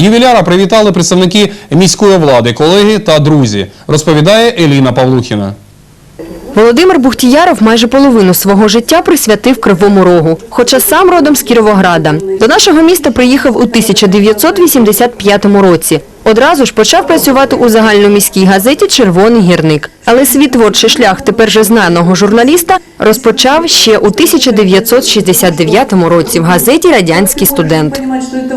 Ювіляра привітали представники міської влади, колеги та друзі, розповідає Еліна Павлухіна. Володимир Бухтіяров майже половину свого життя присвятив Кривому Рогу, хоча сам родом з Кіровограда. До нашого міста приїхав у 1985 році. Одразу ж почав працювати у загальноміській газеті «Червоний гірник». Але свій творчий шлях тепер же знаного журналіста розпочав ще у 1969 році в газеті «Радянський студент».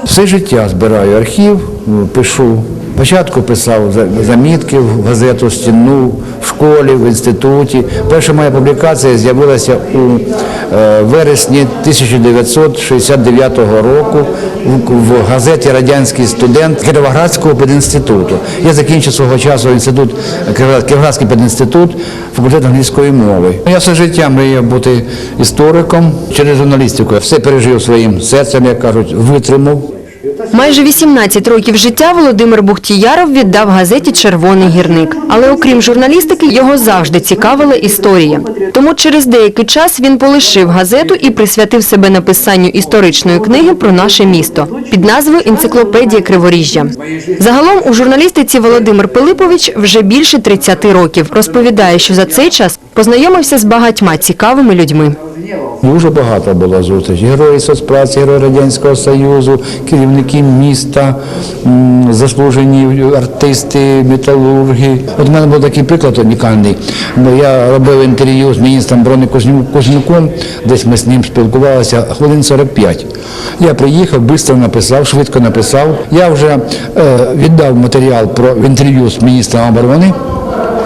Все життя збираю архів, ну, пишу. Спочатку писав за- замітки в газету стіну, в школі, в інституті. Перша моя публікація з'явилася у е, вересні 1969 року в, газеті Радянський студент Кіровоградського пединституту. Я закінчив свого часу інститут Кіровоград- Кіровоградський пединститут, факультет англійської мови. Я все життя мріяв бути істориком через журналістику. Я все пережив своїм серцем, як кажуть, витримав. Майже 18 років життя Володимир Бухтіяров віддав газеті «Червоний гірник». Але окрім журналістики, його завжди цікавила історія. Тому через деякий час він полишив газету і присвятив себе написанню історичної книги про наше місто під назвою «Енциклопедія Криворіжжя». Загалом у журналістиці Володимир Пилипович вже більше 30 років. Розповідає, що за цей час познайомився з багатьма цікавими людьми. Дуже багато було зустрічей. Герої соцпраці, герої Радянського Союзу, керівники міста, заслужені артисти, металурги. От у мене був такий приклад унікальний. Бо я робив інтерв'ю з міністром Брони Кузнюком, десь ми з ним спілкувалися хвилин 45. Я приїхав, швидко написав, швидко написав. Я вже е, віддав матеріал про інтерв'ю з міністром оборони.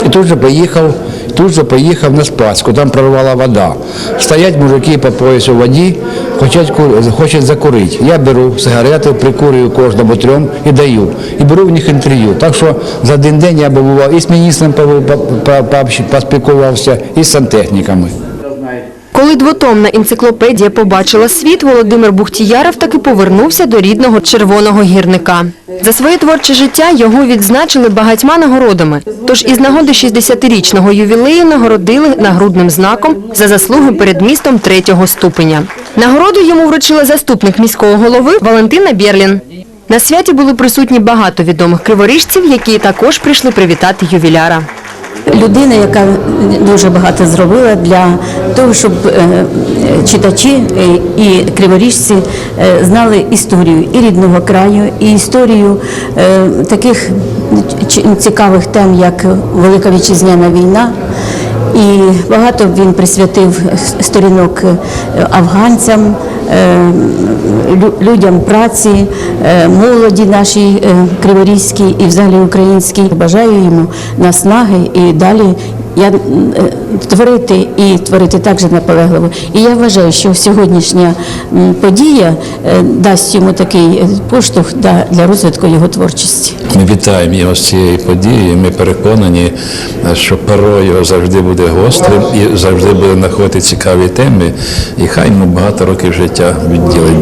І тут же поїхав, тут же поїхав на Спаску, там прорвала вода. Стоять мужики по поясу у воді, хочуть, хочуть закурити. Я беру сигарети, прикурюю кожному трьом і даю. І беру в них інтерв'ю. Так що за один день я бував і з міністром по- по- по- по- поспілкувався, і з сантехніками. Коли двотомна енциклопедія побачила світ, Володимир Бухтіяров таки повернувся до рідного червоного гірника. За своє творче життя його відзначили багатьма нагородами. Тож із нагоди 60-річного ювілею нагородили нагрудним знаком за заслуги перед містом третього ступеня. Нагороду йому вручила заступник міського голови Валентина Бєрлін. На святі були присутні багато відомих криворіжців, які також прийшли привітати ювіляра. Людина, яка дуже багато зробила для того, щоб е, читачі е, і криворіжці е, знали історію і рідного краю, і історію таких цікавих тем, як Велика Вітчизняна війна. І багато він присвятив сторінок афганцям, людям праці, е, молоді нашій е, криворізькій і взагалі українській. Бажаю йому наснаги і далі я, е, творити і творити так же наполегливо. І я вважаю, що сьогоднішня подія е, дасть йому такий е, поштовх для- розвитку його творчості. Ми вітаємо його з цієї події. Ми переконані, що перо його завжди буде гострим і завжди буде знаходити цікаві теми. І хай йому багато років життя відділить